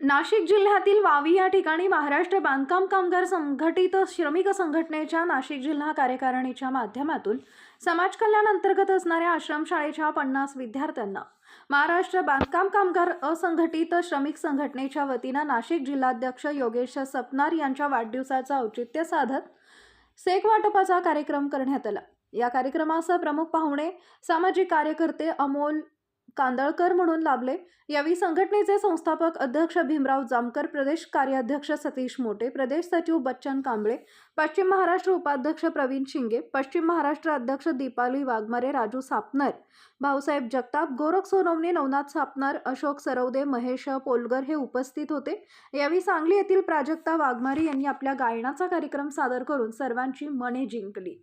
नाशिक जिल्ह्यातील वावी या ठिकाणी महाराष्ट्र बांधकाम कामगार संघटित श्रमिक संघटनेच्या नाशिक जिल्हा कार्यकारिणीच्या माध्यमातून समाज कल्याण अंतर्गत असणाऱ्या आश्रमशाळेच्या पन्नास विद्यार्थ्यांना महाराष्ट्र बांधकाम कामगार असंघटित श्रमिक संघटनेच्या वतीनं नाशिक जिल्हाध्यक्ष योगेश सपनार यांच्या वाढदिवसाचं औचित्य साधत सेक वाटपाचा कार्यक्रम करण्यात आला. या कार्यक्रमास प्रमुख पाहुणे सामाजिक कार्यकर्ते अमोल कांदळकर म्हणून लाभले. यावेळी संघटनेचे संस्थापक अध्यक्ष भीमराव जामकर प्रदेश कार्याध्यक्ष सतीश मोटे प्रदेश सचिव बच्चन कांबळे पश्चिम महाराष्ट्र उपाध्यक्ष प्रवीण शिंगे पश्चिम महाराष्ट्र अध्यक्ष दीपाली वाघमारे राजू सापनर भाऊसाहेब जगताप गोरख सोनवणे नवनाथ सापनर अशोक सरवदे महेश पोलगर हे उपस्थित होते. यावेळी सांगली येथील प्राजक्ता वाघमारे यांनी आपल्या गायनाचा कार्यक्रम सादर करून सर्वांची मने जिंकली.